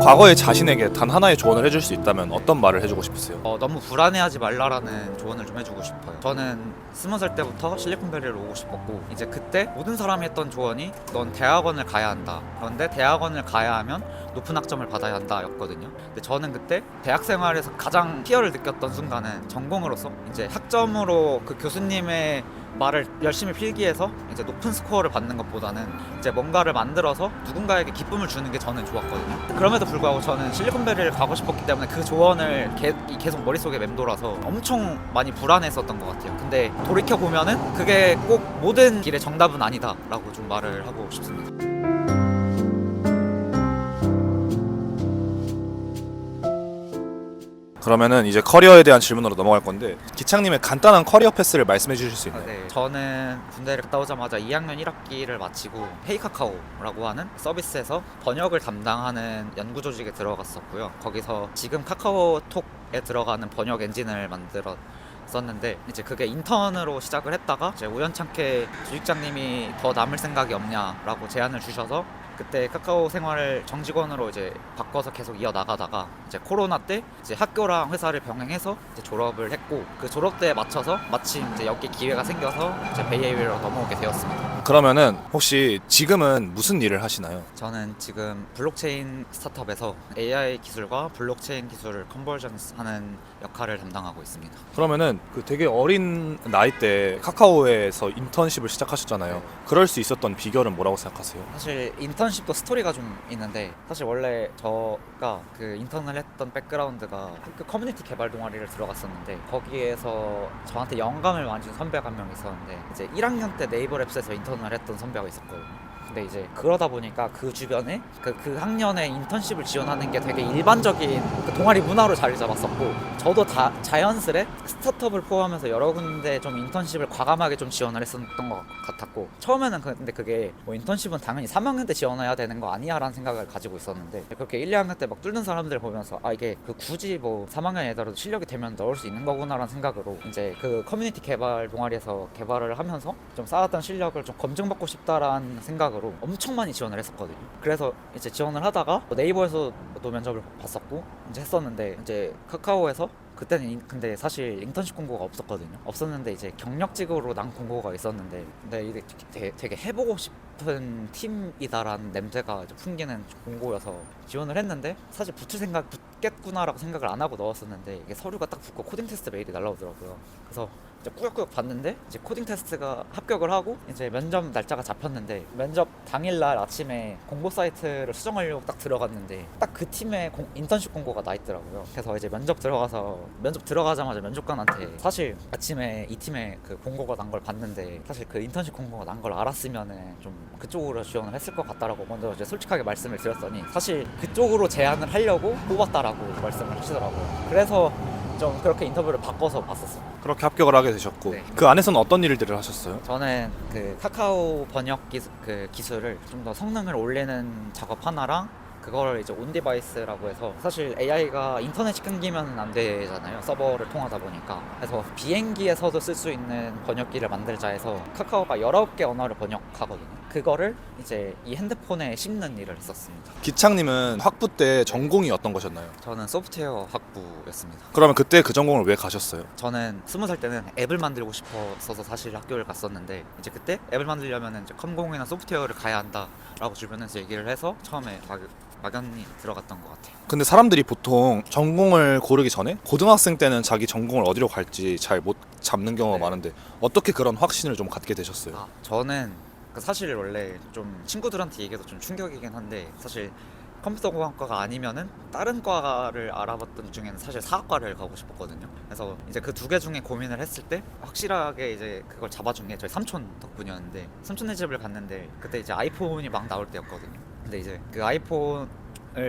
과거의 자신에게 단 하나의 조언을 해줄 수 있다면 어떤 말을 해주고 싶으세요? 어, 너무 불안해하지 말라라는 조언을 좀 해주고 싶어요. 저는 스무 살 때부터 실리콘밸리를 오고 싶었고 이제 그때 모든 사람이 했던 조언이 넌 대학원을 가야 한다. 그런데 대학원을 가야 하면 높은 학점을 받아야 한다였거든요. 근데 저는 그때 대학 생활에서 가장 피어를 느꼈던 순간은 전공으로서 이제 학점으로 그 교수님의 말을 열심히 필기해서 이제 높은 스코어를 받는 것보다는 이제 뭔가를 만들어서 누군가에게 기쁨을 주는 게 저는 좋았거든요. 그럼에도 불구하고 저는 실리콘밸리를 가고 싶었기 때문에 그 조언을 개- 계속 머릿속에 맴돌아서 엄청 많이 불안했었던 것 같아요. 근데 돌이켜 보면은 그게 꼭 모든 길의 정답은 아니다라고 좀 말을 하고 싶습니다. 그러면은 이제 커리어에 대한 질문으로 넘어갈 건데 기창님의 간단한 커리어 패스를 말씀해 주실 수 아, 있나요? 네. 저는 군대를 갔다 오자마자 2학년 1학기를 마치고 헤이카카오라고 하는 서비스에서 번역을 담당하는 연구 조직에 들어갔었고요. 거기서 지금 카카오톡에 들어가는 번역 엔진을 만들어 썼는데 이제 그게 인턴으로 시작을 했다가 이제 우연찮게 주직장님이 더 남을 생각이 없냐라고 제안을 주셔서 그때 카카오 생활을 정직원으로 이제 바꿔서 계속 이어 나가다가 이제 코로나 때 이제 학교랑 회사를 병행해서 이제 졸업을 했고 그 졸업 때에 맞춰서 마침 이제 여기 기회가 생겨서 이제 베이에이로 넘어오게 되었습니다. 그러면은 혹시 지금은 무슨 일을 하시나요? 저는 지금 블록체인 스타트업에서 AI 기술과 블록체인 기술을 컨버전 하는 역할을 담당하고 있습니다. 그러면은 그 되게 어린 나이 때 카카오에서 인턴십을 시작하셨잖아요. 그럴 수 있었던 비결은 뭐라고 생각하세요? 사실 인턴십도 스토리가 좀 있는데 사실 원래 저가 그 인턴을 했던 백그라운드가 학교 커뮤니티 개발 동아리를 들어갔었는데 거기에서 저한테 영감을 많이 준 선배가 한 명 있었는데 이제 1학년 때 네이버 랩스에서 인턴 을 했던 선배가 있었거든요. 근데 이제 그러다 보니까 그 주변에 그, 그 학년에 인턴십을 지원하는 게 되게 일반적인 그 동아리 문화로 자리 잡았었고 저도 다 자연스레 스타트업을 포함해서 여러 군데 좀 인턴십을 과감하게 좀 지원을 했었던 것 같았고 처음에는 그- 근데 그게 뭐 인턴십은 당연히 3학년 때 지원해야 되는 거 아니야라는 생각을 가지고 있었는데 그렇게 1, 2학년 때 막 뚫는 사람들 보면서 아 이게 그 굳이 뭐 3학년 애들도 실력이 되면 넣을 수 있는 거구나라는 생각으로 이제 그 커뮤니티 개발 동아리에서 개발을 하면서 좀 쌓았던 실력을 좀 검증받고 싶다라는 생각으로 엄청 많이 지원을 했었거든요. 그래서 이제 지원을 하다가 네이버에서도 면접을 봤었고 이제 했었는데 이제 카카오에서 그때는 인- 근데 사실 인턴십 공고가 없었거든요. 없었는데 이제 경력직으로 난 공고가 있었는데 근데 이게 되게, 되게 해보고 싶은 팀이다라는 냄새가 이제 풍기는 공고여서 지원을 했는데 사실 붙을 생각 붙겠구나라고 생각을 안 하고 넣었었는데 이게 서류가 딱 붙고 코딩 테스트 메일이 날라오더라고요. 그래서 이제 꾸역꾸역 봤는데 이제 코딩 테스트가 합격을 하고 이제 면접 날짜가 잡혔는데 면접 당일날 아침에 공고 사이트를 수정하려고 딱 들어갔는데 딱 그 팀에 공- 인턴십 공고가 나 있더라고요. 그래서 이제 면접 들어가서 면접 들어가자마자 면접관한테 사실 아침에 이 팀에 그 공고가 난 걸 봤는데 사실 그 인턴십 공고가 난 걸 알았으면은 좀 그쪽으로 지원을 했을 것 같다라고 먼저 이제 솔직하게 말씀을 드렸더니 사실 그쪽으로 제안을 하려고 뽑았다라고 말씀을 하시더라고요. 그래서 좀 그렇게 인터뷰를 바꿔서 봤었어요. 그렇게 합격을 하게 되셨고 네. 그 안에서는 어떤 일들을 하셨어요? 저는 그 카카오 번역 기술, 그 기술을 좀 더 성능을 올리는 작업 하나랑 그걸 이제 온 디바이스라고 해서 사실 AI가 인터넷이 끊기면 안 되잖아요 서버를 통하다 보니까 그래서 비행기에서도 쓸 수 있는 번역기를 만들자 해서 카카오가 19개 언어를 번역하거든요 그거를 이제 이 핸드폰에 심는 일을 했었습니다 기창님은 학부 때 전공이 어떤 것이었나요? 저는 소프트웨어 학부였습니다 그러면 그때 그 전공을 왜 가셨어요? 저는 스무 살 때는 앱을 만들고 싶어서 사실 학교를 갔었는데 이제 그때 앱을 만들려면 이제 컴공이나 소프트웨어를 가야 한다라고 주변에서 얘기를 해서 처음에 막, 막연히 들어갔던 것 같아요. 근데 사람들이 보통 전공을 고르기 전에 고등학생 때는 자기 전공을 어디로 갈지 잘 못 잡는 경우가 네. 많은데 어떻게 그런 확신을 좀 갖게 되셨어요? 아, 저는 그 사실 원래 좀 친구들한테 얘기해도 좀 충격이긴 한데 사실 컴퓨터공학과가 아니면은 다른 과를 알아봤던 중에는 사실 사학과를 가고 싶었거든요. 그래서 이제 그 두 개 중에 고민을 했을 때 확실하게 이제 그걸 잡아준 게 저희 삼촌 덕분이었는데 삼촌네 집을 갔는데 그때 이제 아이폰이 막 나올 때였거든요. 근데 이제 그 아이폰 을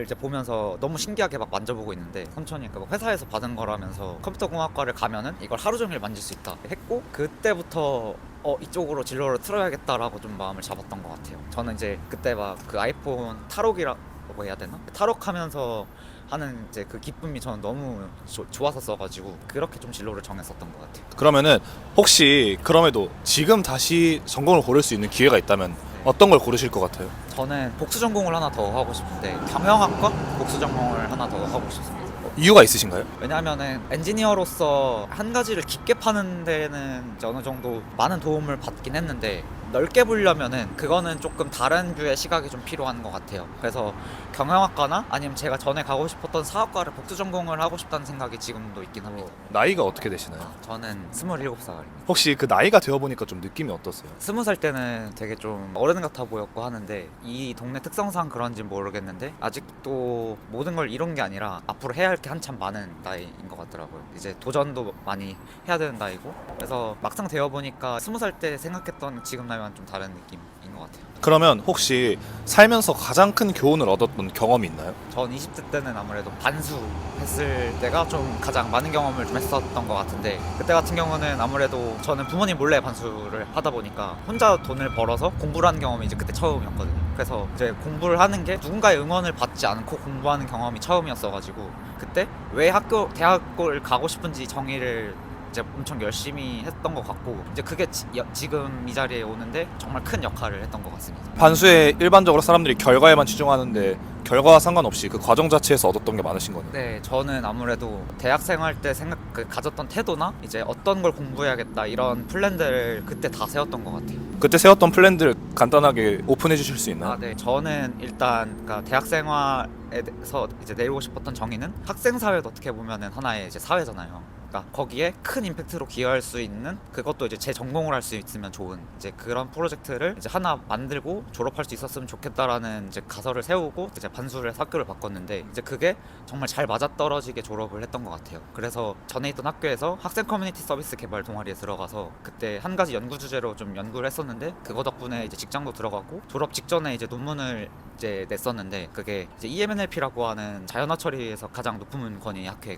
이제 보면서 너무 신기하게 막 만져보고 있는데 삼촌이 그 회사에서 받은 거라면서 컴퓨터공학과를 가면은 이걸 하루 종일 만질 수 있다 했고 그때부터 어 이쪽으로 진로를 틀어야겠다라고 좀 마음을 잡았던 것 같아요. 저는 이제 그때 막 그 아이폰 탈옥이라고 해야 되나? 탈옥하면서 하는 이제 그 기쁨이 저는 너무 조- 좋았었어가지고 그렇게 좀 진로를 정했었던 것 같아요. 그러면은 혹시 그럼에도 지금 다시 전공을 고를 수 있는 기회가 있다면 어떤 걸 고르실 것 같아요? 저는 복수 전공을 하나 더 하고 싶은데 경영학과 복수 전공을 하나 더 하고 싶습니다. 이유가 있으신가요? 왜냐하면은 엔지니어로서 한 가지를 깊게 파는 데는 이제 어느 정도 많은 도움을 받긴 했는데 넓게 보려면은 그거는 조금 다른 뷰의 시각이 좀 필요한 것 같아요. 그래서 경영학과나 아니면 제가 전에 가고 싶었던 사학과를 복수 전공을 하고 싶다는 생각이 지금도 있긴 합니다. 나이가 어떻게 되시나요? 저는 27살입니다. 혹시 그 나이가 되어 보니까 좀 느낌이 어떠세요? 스무 살 때는 되게 좀 어른 같아 보였고 하는데 이 동네 특성상 그런지 모르겠는데 아직도 모든 걸 이룬 게 아니라 앞으로 해야 할 게 한참 많은 나이인 것 같더라고요. 이제 도전도 많이 해야 되는 나이고 그래서 막상 되어 보니까 스무 살때 생각했던 지금 나이와는 좀 다른 느낌인 것 같아요. 그러면 혹시 살면서 가장 큰 교훈을 얻었던 경험이 있나요? 전 20대 때는 아무래도 반수 했을 때가 좀 가장 많은 경험을 좀 했었던 것 같은데 그때 같은 경우는 아무래도 저는 부모님 몰래 반수를 하다 보니까 혼자 돈을 벌어서 공부를 하는 경험이 이제 그때 처음이었거든요. 그래서 이제 공부를 하는 게 누군가의 응원을 받지 않고 공부하는 경험이 처음이었어가지고 그때 왜 학교 대학을 가고 싶은지 정의를 이제 엄청 열심히 했던 것 같고 이제 그게 지, 금 이 자리에 오는데 정말 큰 역할을 했던 것 같습니다. 반수에 일반적으로 사람들이 결과에만 치중하는데 결과와 상관없이 그 과정 자체에서 얻었던 게 많으신 거네요. 네, 저는 아무래도 대학 생활 때 생각 그 가졌던 태도나 이제 어떤 걸 공부해야겠다 이런 플랜들을 그때 다 세웠던 것 같아요. 그때 세웠던 플랜들 간단하게 오픈해 주실 수 있나요? 아, 네, 저는 일단 그러니까 대학 생활에서 이제 내리고 싶었던 정의는 학생 사회도 어떻게 보면은 하나의 이제 사회잖아요. 그러니까 거기에 큰 임팩트로 기여할 수 있는 그것도 이제 제 전공을 할 수 있으면 좋은 이제 그런 프로젝트를 이제 하나 만들고 졸업할 수 있었으면 좋겠다라는 이제 가설을 세우고 이제 반수를 학교를 바꿨는데 이제 그게 정말 잘 맞아떨어지게 졸업을 했던 것 같아요. 그래서 전에 있던 학교에서 학생 커뮤니티 서비스 개발 동아리에 들어가서 그때 한 가지 연구 주제로 좀 연구를 했었는데 그거 덕분에 이제 직장도 들어가고 졸업 직전에 이제 논문을 이제 냈었는데 그게 이제 EMNLP라고 하는 자연화 처리에서 가장 높은 권위 학회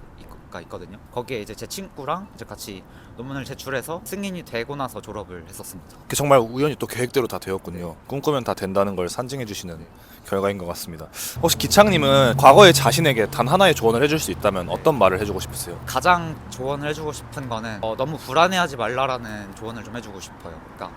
가 있거든요. 거기에 이제 제 친구랑 이제 같이 논문을 제출해서 승인이 되고 나서 졸업을 했었습니다. 그게 정말 우연히 또 계획대로 다 되었군요. 꿈꾸면 다 된다는 걸 산증해 주시는 결과인 것 같습니다. 혹시 기창님은 과거의 자신에게 단 하나의 조언을 해줄 수 있다면 어떤 말을 해주고 싶으세요? 가장 조언을 해주고 싶은 거는 어, 너무 불안해하지 말라라는 조언을 좀 해주고 싶어요. 그러니까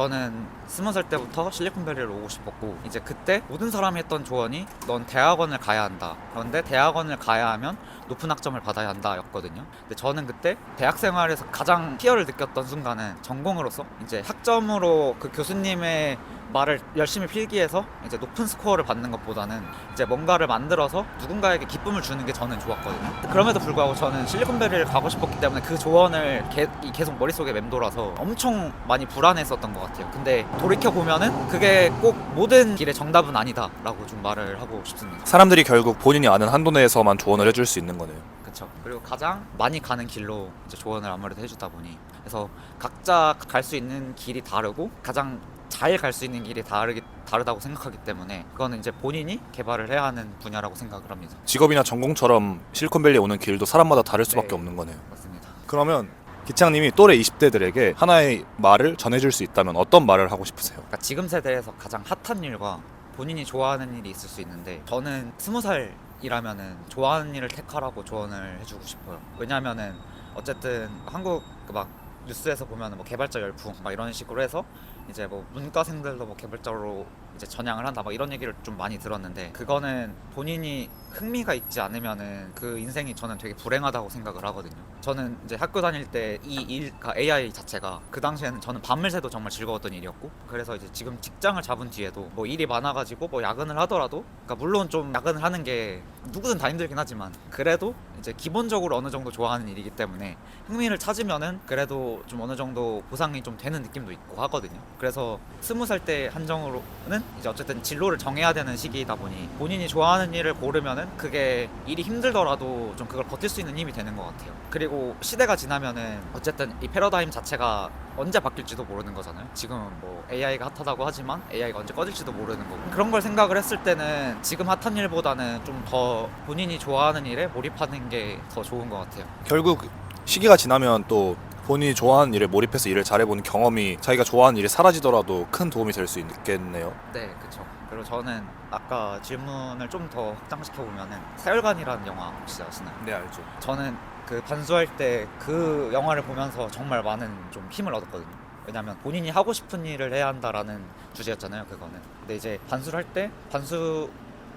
저는 스무 살 때부터 실리콘밸리를 오고 싶었고 이제 그때 모든 사람이 했던 조언이 넌 대학원을 가야 한다. 그런데 대학원을 가야 하면 높은 학점을 받아야 한다였거든요. 근데 저는 그때 대학 생활에서 가장 피어를 느꼈던 순간은 전공으로서 이제 학점으로 그 교수님의 말을 열심히 필기해서 이제 높은 스코어를 받는 것보다는 이제 뭔가를 만들어서 누군가에게 기쁨을 주는 게 저는 좋았거든요. 그럼에도 불구하고 저는 실리콘밸리를 가고 싶었기 때문에 그 조언을 게- 이 계속 머릿속에 맴돌아서 엄청 많이 불안했었던 것 같아요. 근데 돌이켜 보면은 그게 꼭 모든 길의 정답은 아니다라고 좀 말을 하고 싶습니다. 사람들이 결국 본인이 아는 한도 내에서만 조언을 해줄 수 있는 거네요. 그렇죠. 그리고 가장 많이 가는 길로 이제 조언을 아무래도 해주다 보니 그래서 각자 갈 수 있는 길이 다르고 가장 잘갈수 있는 길이 다르기 다르다고 생각하기 때문에 그거는 이제 본인이 개발을 해야 하는 분야라고 생각을 합니다. 직업이나 전공처럼 실리콘밸리에 오는 길도 사람마다 다를 수밖에 네. 없는 거네요. 맞습니다. 그러면 기창님이 또래 20대들에게 하나의 말을 전해줄 수 있다면 어떤 말을 하고 싶으세요? 그러니까 지금 세대에서 가장 핫한 일과 본인이 좋아하는 일이 있을 수 있는데 저는 스무 살이라면은 좋아하는 일을 택하라고 조언을 해주고 싶어요. 왜냐하면은 어쨌든 한국 그막 뉴스에서 보면 뭐 개발자 열풍 막 이런 식으로 해서 이제 뭐 문과생들도 뭐 개발자로 이제 전향을 한다 막 이런 얘기를 좀 많이 들었는데 그거는 본인이 흥미가 있지 않으면은 그 인생이 저는 되게 불행하다고 생각을 하거든요. 저는 이제 학교 다닐 때 이 일, 그러니까 AI 자체가 그 당시에는 저는 밤을 새도 정말 즐거웠던 일이었고 그래서 이제 지금 직장을 잡은 뒤에도 뭐 일이 많아가지고 뭐 야근을 하더라도 그러니까 물론 좀 야근을 하는 게 누구든 다 힘들긴 하지만 그래도 이제 기본적으로 어느 정도 좋아하는 일이기 때문에 흥미를 찾으면은 그래도 좀 어느 정도 보상이 좀 되는 느낌도 있고 하거든요. 그래서 스무 살 때 한정으로는 이제 어쨌든 진로를 정해야 되는 시기이다 보니 본인이 좋아하는 일을 고르면은 그게 일이 힘들더라도 좀 그걸 버틸 수 있는 힘이 되는 것 같아요. 그리고 시대가 지나면은 어쨌든 이 패러다임 자체가 언제 바뀔지도 모르는 거잖아요. 지금은 뭐 AI가 핫하다고 하지만 AI가 언제 꺼질지도 모르는 거고 그런 걸 생각을 했을 때는 지금 핫한 일보다는 좀 더 본인이 좋아하는 일에 몰입하는 게 더 좋은 것 같아요. 결국 시기가 지나면 또 본인이 좋아하는 일에 몰입해서 일을 잘해보는 경험이 자기가 좋아하는 일이 사라지더라도 큰 도움이 될 수 있겠네요. 네, 그렇죠. 그리고 저는 아까 질문을 좀 더 확장시켜 보면은 사열간이라는 영화 혹시 아시나요? 네 알죠. 저는 그 반수할 때 그 영화를 보면서 정말 많은 좀 힘을 얻었거든요. 왜냐면 본인이 하고 싶은 일을 해야 한다라는 주제였잖아요 그거는 근데 이제 반수를 할 때 반수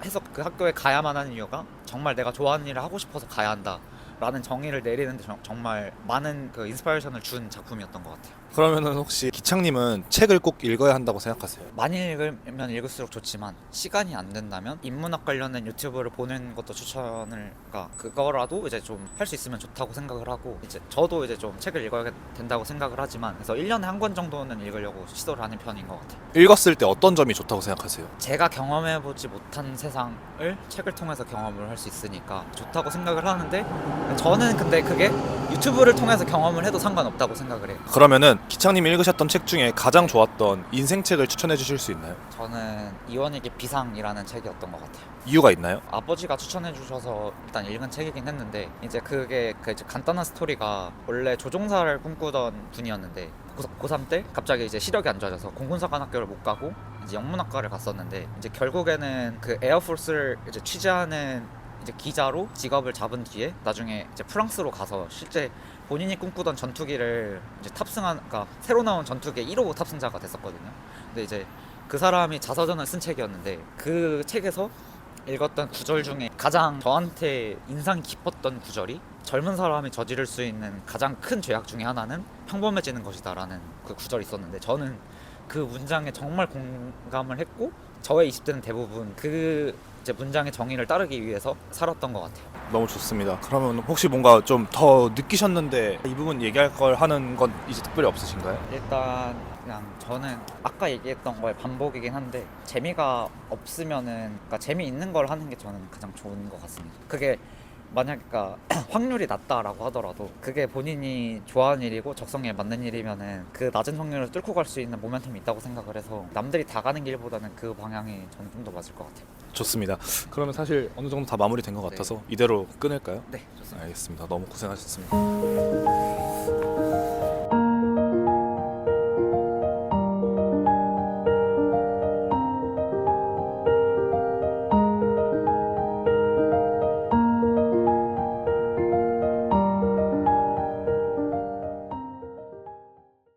해서 그 학교에 가야만 하는 이유가 정말 내가 좋아하는 일을 하고 싶어서 가야 한다 라는 정의를 내리는데 정, 정말 많은 그 인스파이레이션을 준 작품이었던 것 같아요 그러면은 혹시 기창님은 책을 꼭 읽어야 한다고 생각하세요? 많이 읽으면 읽을수록 좋지만 시간이 안 된다면 인문학 관련된 유튜브를 보는 것도 추천을 그러니까 그거라도 이제 좀 할 수 있으면 좋다고 생각을 하고 이제 저도 이제 좀 책을 읽어야 된다고 생각을 하지만 그래서 1년에 한 권 정도는 읽으려고 시도를 하는 편인 것 같아요. 읽었을 때 어떤 점이 좋다고 생각하세요? 제가 경험해 보지 못한 세상을 책을 통해서 경험을 할 수 있으니까 좋다고 생각을 하는데 저는 근데 그게 유튜브를 통해서 경험을 해도 상관없다고 생각을 해요. 그러면은 기창님이 읽으셨던 책 중에 가장 좋았던 인생책을 추천해 주실 수 있나요? 저는 이원익의 비상이라는 책이었던 것 같아요. 이유가 있나요? 아버지가 추천해 주셔서 일단 읽은 책이긴 했는데 이제 그게 그 이제 간단한 스토리가 원래 조종사를 꿈꾸던 분이었는데 고, 고3 때 갑자기 이제 시력이 안 좋아져서 공군사관학교를 못 가고 이제 영문학과를 갔었는데 이제 결국에는 그 에어포스를 이제 취재하는 이제 기자로 직업을 잡은 뒤에 나중에 이제 프랑스로 가서 실제 본인이 꿈꾸던 전투기를 이제 탑승한 그러니까 새로 나온 전투기의 1호 탑승자가 됐었거든요. 근데 이제 그 사람이 자서전을 쓴 책이었는데 그 책에서 읽었던 구절 중에 가장 저한테 인상 깊었던 구절이 젊은 사람이 저지를 수 있는 가장 큰 죄악 중에 하나는 평범해지는 것이다라는 그 구절이 있었는데 저는 그 문장에 정말 공감을 했고 저의 20대는 대부분 그 이제 문장의 정의를 따르기 위해서 살았던 것 같아요. 너무 좋습니다. 그러면 혹시 뭔가 좀 더 느끼셨는데 이 부분 얘기할 걸 하는 건 이제 특별히 없으신가요? 일단 그냥 저는 아까 얘기했던 거에 반복이긴 한데 재미가 없으면은 그러니까 재미 있는 걸 하는 게 저는 가장 좋은 것 같습니다. 그게 만약 그러니까 확률이 낮다라고 하더라도 그게 본인이 좋아하는 일이고 적성에 맞는 일이면은 그 낮은 확률을 뚫고 갈 수 있는 모멘텀이 있다고 생각을 해서 남들이 다 가는 길보다는 그 방향이 저는 좀 더 맞을 것 같아요. 좋습니다. 그러면 사실 어느 정도 다 마무리된 것 같아서 이대로 끊을까요? 네, 좋습니다. 알겠습니다. 너무 고생하셨습니다.